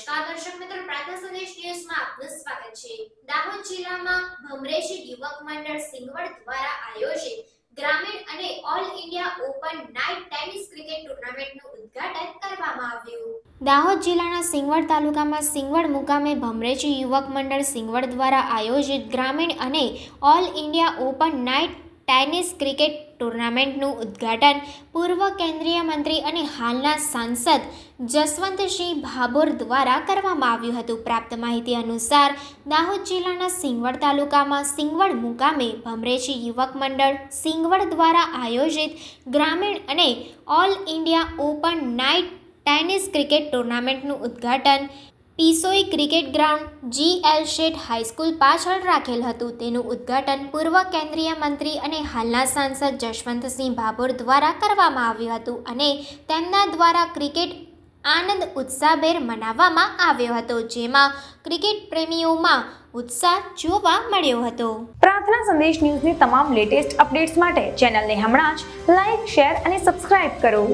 નમસ્કાર દર્શક મિત્રો, પ્રાંત સંદેશ ન્યૂઝમાં આપનું સ્વાગત છે. દાહોદ જિલ્લામાં ભમરેશી યુવક મંડળ સિંગવડ દ્વારા આયોજિત ગ્રામીણ અને all India open night tennis cricket ટુર્નામેન્ટનું ઉદ્ઘાટન કરવામાં આવ્યું. દાહોદ જિલ્લાના સિંગવડ તાલુકામાં સિંગવડ મુકામે ભમરેજી યુવક મંડળ સિંગવડ દ્વારા આયોજિત ગ્રામીણ અને all India open night tennis cricket ટુર્નામેન્ટનું ઉદ્ઘાટન પૂર્વ કેન્દ્રીય મંત્રી અને હાલના સાંસદ જસવંતસિંહ ભાભોર દ્વારા કરવામાં આવ્યું હતું. પ્રાપ્ત માહિતી અનુસાર, દાહોદ જિલ્લાના સિંગવડ તાલુકામાં સિંગવડ મુકામે ભમરેજી યુવક મંડળ સિંગવડ દ્વારા આયોજિત ગ્રામીણ અને all India open night tennis cricket ટુર્નામેન્ટનું ઉદ્ઘાટન Pisoi cricket ground G L Sheth high school પાછળ રાખેલ હતું. તેનું ઉદ્ઘાટન પૂર્વ કેન્દ્રીય મંત્રી અને હાલના સાંસદ જશવંતસિંહ ભાભોર દ્વારા કરવામાં આવ્યું હતું અને તેમના દ્વારા ક્રિકેટ આનંદ ઉત્સાહભેર મનાવવામાં આવ્યો હતો, જેમાં ક્રિકેટ પ્રેમીઓમાં ઉત્સાહ જોવા મળ્યો હતો. પ્રાર્થના સંદેશ ન્યૂઝની તમામ લેટેસ્ટ અપડેટ્સ માટે ચેનલને હમણાં જ લાઈક, શેર અને સબસ્ક્રાઇબ કરો.